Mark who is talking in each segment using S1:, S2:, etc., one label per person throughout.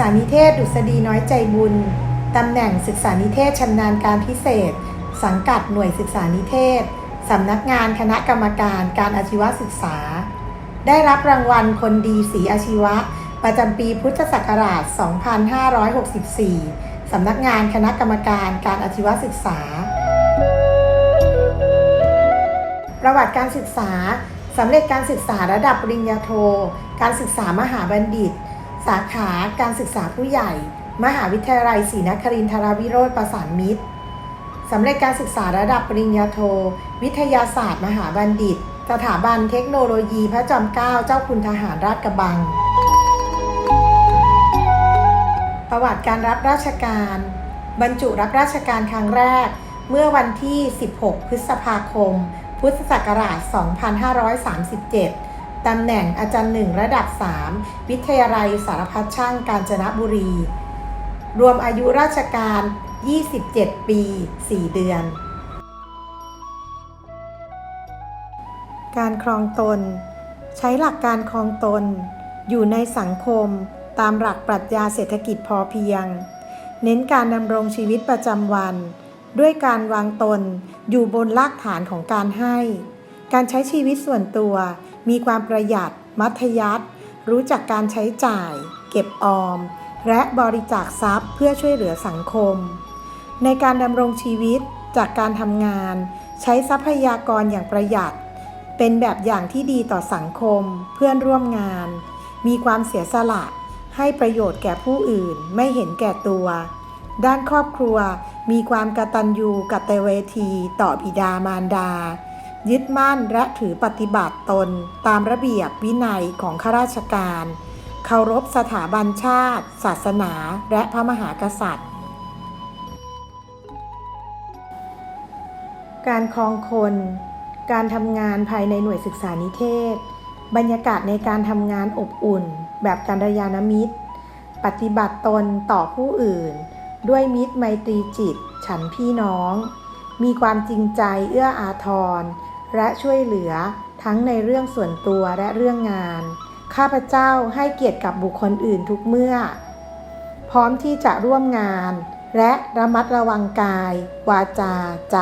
S1: ษานิเทศดุษฎีน้อยใจบุญ ตำแหน่งศึกษานิเทศชำนาญการพิเศษ สังกัดหน่วยศึกษานิเทศ สำนักงานคณะกรรมการการอาชีวศึกษา ได้รับรางวัลคนดีสีอาชีวะ ประจำปีพุทธศักราช 2564 สำนักงานคณะกรรมการการอาชีวศึกษา ประวัติการศึกษาสำเร็จการศึกษาระดับปริญญาโท การศึกษามหาบัณฑิต สาขาการศึกษาผู้ใหญ่ มหาวิทยาลัยศรีนครินทราวิโรธประสานมิตรสำเร็จการศึกษาระดับปริญญาโท วิทยาศาสตร์ มหาบัณฑิต สถาบันเทคโนโลยีพระจอมเกล้าเจ้าคุณทหารราชกระบัง ประวัติการรับราชการ บรรจุรับราชการครั้งแรก เมื่อวันที่ 16 พฤษภาคม พุทธศักราช 2537 ตำแหน่งอาจารย์หนึ่งระดับ 3 วิทยาลัยสารพัดช่างกาญจนบุรี รวมอายุราชการ 27 ปี 4 เดือน การครองตน ใช้หลักการครองตน อยู่ในสังคมตามหลักปรัชญาเศรษฐกิจพอเพียง เน้นการดำรงชีวิตประจำวัน ด้วยการวางตนอยู่บนรากฐานของการให้ การใช้ชีวิตส่วนตัว มีความประหยัด มัธยัติรู้จักการใช้จ่าย เก็บออม และบริจาคทรัพย์เพื่อช่วยเหลือสังคม ในการดำรงชีวิตจากการทำงาน ใช้ทรัพยากรอย่างประหยัด เป็นแบบอย่างที่ดีต่อสังคม เพื่อนร่วมงาน มีความเสียสละ ให้ประโยชน์แก่ผู้อื่นไม่เห็นแก่ตัว ด้านครอบครัวมีความกตัญญูกตเวที ต่อบิดามารดา ยึดมั่นและถือปฏิบัติตนตามระเบียบวินัยของข้าราชการ เคารพสถาบันชาติ ศาสนา และพระมหากษัตริย์ การครองคน การทำงานภายในหน่วยศึกษานิเทศ บรรยากาศในการทำงานอบอุ่น แบบการยานมิตร ปฏิบัติตนต่อผู้อื่น ด้วยมิตรไมตรีจิต ฉันพี่น้อง มีความจริงใจเอื้ออาทร และช่วยเหลือทั้งในเรื่องส่วนตัวและเรื่องงาน ข้าพเจ้าให้เกียรติกับบุคคลอื่นทุกเมื่อ พร้อมที่จะร่วมงาน และระมัดระวังกาย วาจา ใจ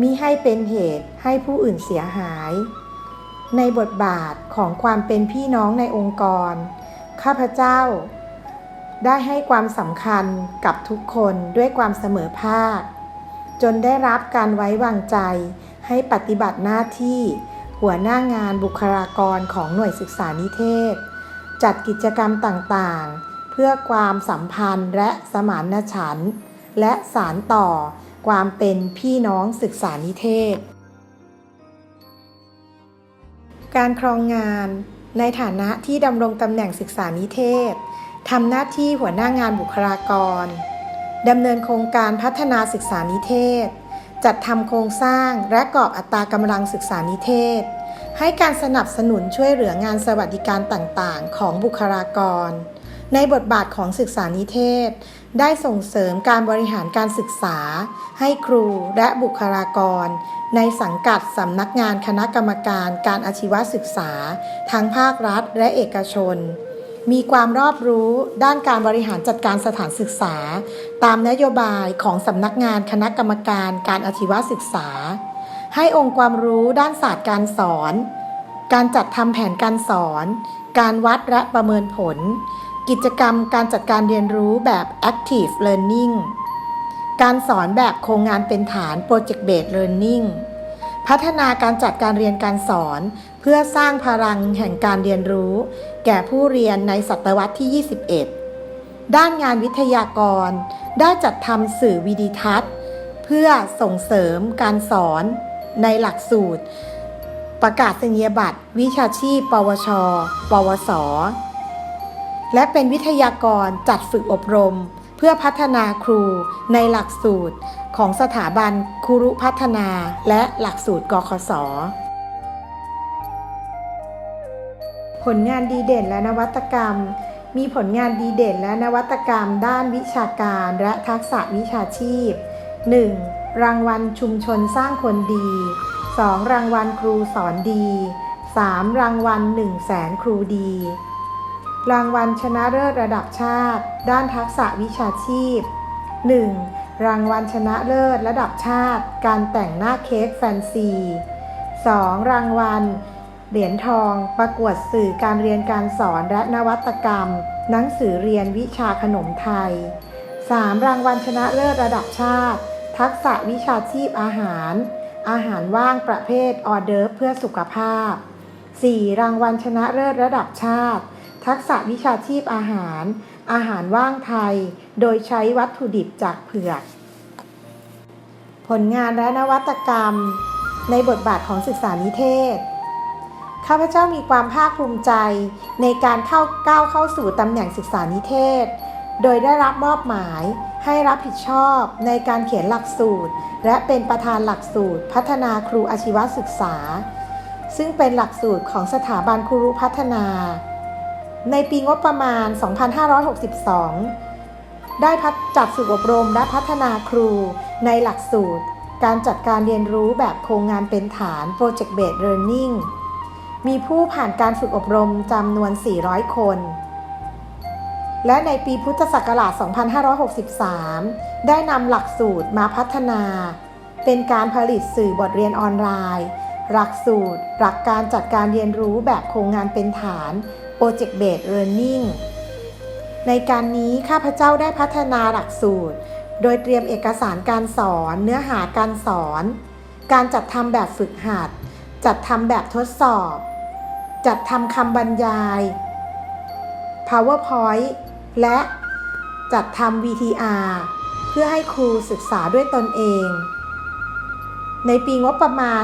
S1: มิให้เป็นเหตุให้ผู้อื่นเสียหาย ในบทบาทของความเป็นพี่น้องในองค์กร ข้าพเจ้า ได้ให้ความสำคัญกับทุกคนด้วยความเสมอภาค จนได้รับการไว้วางใจ ให้ปฏิบัติหน้าที่หัวหน้างานบุคลากรของหน่วยศึกษานิเทศ จัดกิจกรรมต่างๆ เพื่อความสัมพันธ์และสมานฉันท์และสารต่อความเป็นพี่น้องศึกษานิเทศ การครองงานในฐานะที่ดำรงตำแหน่งศึกษานิเทศทำหน้าที่หัวหน้างานบุคลากรดำเนินโครงการพัฒนาศึกษานิเทศ จัดทำโครงสร้างและกรอบอัตรากำลังศึกษานิเทศ ให้การสนับสนุนช่วยเหลืองานสวัสดิการต่างๆ ของบุคลากร ในบทบาทของศึกษานิเทศ ได้ส่งเสริมการบริหารการศึกษา ให้ครูและบุคลากร ในสังกัดสำนักงานคณะกรรมการการอาชีวศึกษา ทั้งภาครัฐและเอกชน มีความรอบรู้ด้านการบริหารจัดการสถานศึกษา ตามนโยบายของสำนักงานคณะกรรมการการอาชีวศึกษา ให้องค์ความรู้ด้านศาสตร์การสอน การจัดทำแผนการสอน การวัดและประเมินผล กิจกรรมการจัดการเรียนรู้แบบ active learning การสอนแบบโครงงานเป็นฐาน project based learning พัฒนาการจัดการเรียนการสอน พื่อสร้างพลังแห่งการเรียนรู้ แก่ผู้เรียนในศตวรรษที่ 21 ด้านงานวิทยากร ได้จัดทำสื่อวิดีทัศน์ เพื่อส่งเสริมการสอนในหลักสูตร ประกาศนียบัตร วิชาชีพ ปวช ปวส และเป็นวิทยากรจัดฝึกอบรม เพื่อพัฒนาครูในหลักสูตรของสถาบันครูรุพัฒนาและหลักสูตรกคศ ผลงานดีเด่นและนวัตกรรม มีผลงานดีเด่นและนวัตกรรม ด้านวิชาการและทักษะวิชาชีพ 1. รางวัลชุมชนสร้างคนดี 2. รางวัลครูสอนดี 3. รางวัล1แสนครูดี รางวัลชนะเลิศระดับชาติ ด้านทักษะวิชาชีพ 1. รางวัลชนะเลิศระดับชาติ การแต่งหน้าเค้กแฟนซี 2. รางวัล เหรียญทอง ประกวดสื่อการเรียนการสอนและนวัตกรรม หนังสือเรียนวิชาขนมไทย 3. รางวัลชนะเลิศระดับชาติ ทักษะวิชาชีพอาหาร อาหารว่างประเภทออเดิร์เพื่อสุขภาพ 4. รางวัลชนะเลิศระดับชาติ ทักษะวิชาชีพอาหาร อาหารว่างไทย โดยใช้วัตถุดิบจากเผือก ผลงานและนวัตกรรม ในบทบาทของศึกษานิเทศ ข้าพเจ้ามีความภาคภูมิใจในการเข้าก้าวเข้าสู่ตำแหน่งศึกษานิเทศ โดยได้รับมอบหมายให้รับผิดชอบในการเขียนหลักสูตร และเป็นประธานหลักสูตร พัฒนาครูอาชีวศึกษา ซึ่งเป็นหลักสูตรของสถาบันครูพัฒนา ในปีงบประมาณ 2562 ได้พัฒจัดฝึกอบรมและพัฒนาครูในหลักสูตร การจัดการเรียนรู้แบบโครงงานเป็นฐาน Project Based Learning มีผู้ผ่านการฝึกอบรมจำนวน 400 คน และในปีพุทธศักราช 2563 ได้นำหลักสูตรมาพัฒนา เป็นการผลิตสื่อบทเรียนออนไลน์ หลักสูตร หลักการจัดการเรียนรู้แบบโครงงานเป็นฐาน Project Based Learning ในการนี้ข้าพเจ้าได้พัฒนาหลักสูตร โดยเตรียมเอกสารการสอน เนื้อหาการสอน การจัดทำแบบฝึกหัด จัดทำแบบทดสอบ จัดทำคำบรรยาย PowerPoint และจัดทำ VTR เพื่อให้ครูศึกษาด้วยตนเอง ในปีงบประมาณ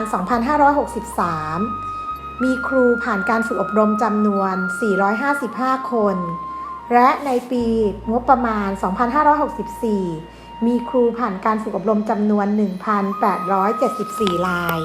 S1: 2563 มีครูผ่านการฝึกอบรมจำนวน 455 คน และในปีงบประมาณ 2564 มีครูผ่านการฝึกอบรมจำนวน 1,874 ราย